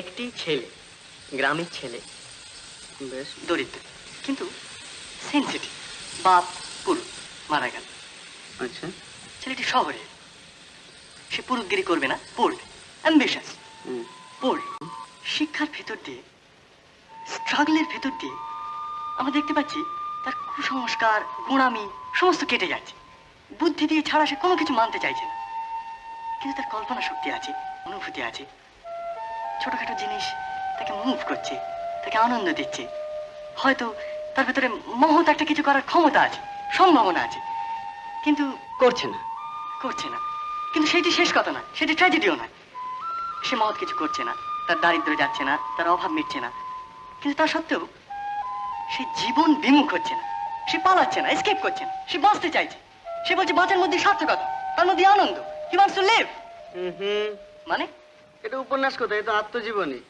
একটি ছেলে গ্রামের ছেলে। বেশ দরিদ্র কিন্তু সেন্সিটিভ বাপ পুরুষ মারা গেল। আচ্ছা। ছেলেটি শহরে। সে পুরুষগিরি করবে না অ্যাম্বিশাস শিক্ষার ভেতর দিয়ে স্ট্রাগলের ভেতর দিয়ে আমরা দেখতে পাচ্ছি তার কুসংস্কার গোড়ামি সমস্ত কেটে যাচ্ছে। বুদ্ধি দিয়ে ছাড়া সে কোনো কিছু মানতে চাইছে না। কিন্তু তার কল্পনা শক্তি আছে অনুভূতি আছে। ছোটখাটো জিনিস তাকে মুভ করছে তাকে আনন্দ দিচ্ছে। হয়তো তার ভেতরে মহৎ একটা কিছু করার ক্ষমতা আছে সম্ভাবনা আছে। কিন্তু করছে না। করছে না। কিন্তু সেটি শেষ কথা না সেটি ট্র্যাজেডিও নয়। সে মহৎ কিছু করছে না তার দারিদ্র্য যাচ্ছে না তার অভাব মিটছে না। কিন্তু তা সত্ত্বেও সে জীবন বিমুখ হচ্ছে না। সে পালাচ্ছে না এসকেপ করছে না। সে বাঁচতে চাইছে। সে বলছে বাঁচার মধ্যে সার্থকতা তার মধ্যে আনন্দ। হি ওয়ান্টস টু লিভ মানে এটা উপন্যাস কোথায়? এটা আত্মজীবনী।